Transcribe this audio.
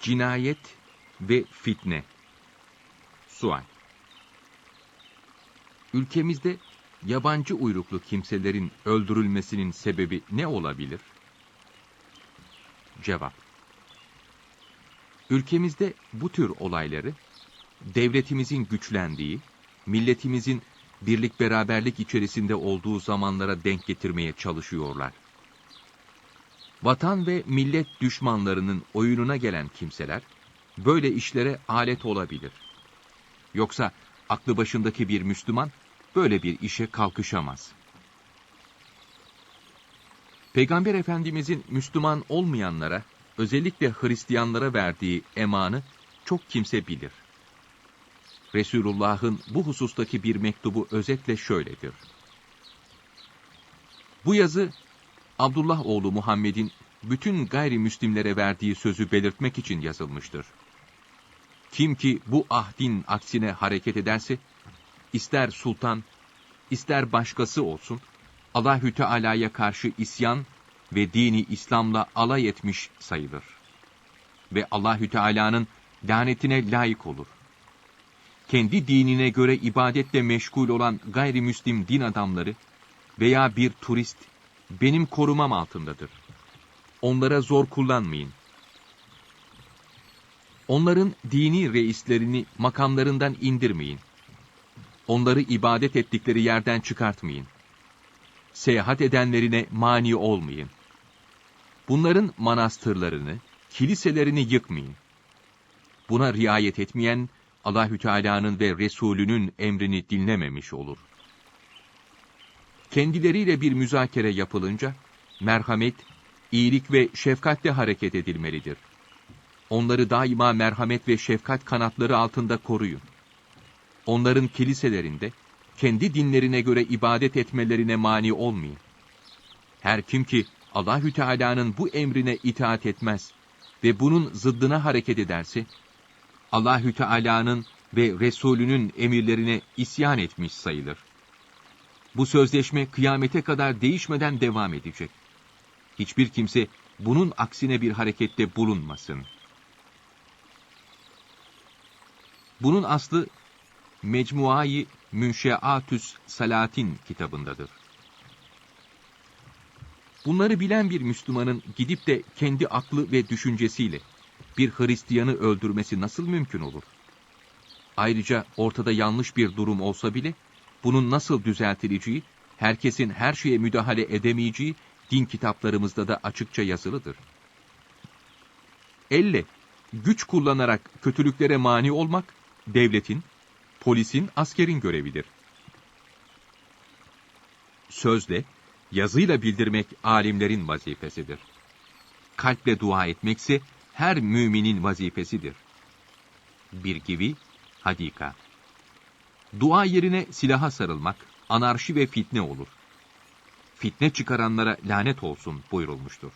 Cinayet ve fitne. Sual. Ülkemizde yabancı uyruklu kimselerin öldürülmesinin sebebi ne olabilir? Cevap. Ülkemizde bu tür olayları devletimizin güçlendiği, milletimizin birlik beraberlik içerisinde olduğu zamanlara denk getirmeye çalışıyorlar. Vatan ve millet düşmanlarının oyununa gelen kimseler böyle işlere alet olabilir. Yoksa aklı başındaki bir Müslüman böyle bir işe kalkışamaz. Peygamber Efendimizin Müslüman olmayanlara, özellikle Hristiyanlara verdiği emanı çok kimse bilir. Resulullah'ın bu husustaki bir mektubu özetle şöyledir. Bu yazı Abdullah oğlu Muhammed'in bütün gayrimüslimlere verdiği sözü belirtmek için yazılmıştır. Kim ki bu ahdin aksine hareket ederse, ister sultan, ister başkası olsun, Allahü Teala'ya karşı isyan ve dini İslam'la alay etmiş sayılır. Ve Allahü Teala'nın lanetine layık olur. Kendi dinine göre ibadetle meşgul olan gayrimüslim din adamları veya bir turist benim korumam altındadır. Onlara zor kullanmayın. Onların dini reislerini makamlarından indirmeyin. Onları ibadet ettikleri yerden çıkartmayın. Seyahat edenlerine mani olmayın. Bunların manastırlarını, kiliselerini yıkmayın. Buna riayet etmeyen Allahü Teala'nın ve Resulünün emrini dinlememiş olur. Kendileriyle bir müzakere yapılınca merhamet, iyilik ve şefkatle hareket edilmelidir. Onları daima merhamet ve şefkat kanatları altında koruyun. Onların kiliselerinde kendi dinlerine göre ibadet etmelerine mani olmayın. Her kim ki Allahü Teala'nın bu emrine itaat etmez ve bunun zıddına hareket ederse Allahü Teala'nın ve Resulünün emirlerine isyan etmiş sayılır. Bu sözleşme kıyamete kadar değişmeden devam edecek. Hiçbir kimse bunun aksine bir harekette bulunmasın. Bunun aslı Mecmuayı Münşeatüs Salatin kitabındadır. Bunları bilen bir Müslümanın gidip de kendi aklı ve düşüncesiyle bir Hristiyanı öldürmesi nasıl mümkün olur? Ayrıca ortada yanlış bir durum olsa bile bunun nasıl düzeltileceği, herkesin her şeye müdahale edemeyeceği din kitaplarımızda da açıkça yazılıdır. Elle, güç kullanarak kötülüklere mani olmak, devletin, polisin, askerin görevidir. Sözle, yazıyla bildirmek alimlerin vazifesidir. Kalple dua etmekse her müminin vazifesidir. Bir gibi hadika. Dua yerine silaha sarılmak, anarşi ve fitne olur. Fitne çıkaranlara lanet olsun buyurulmuştur.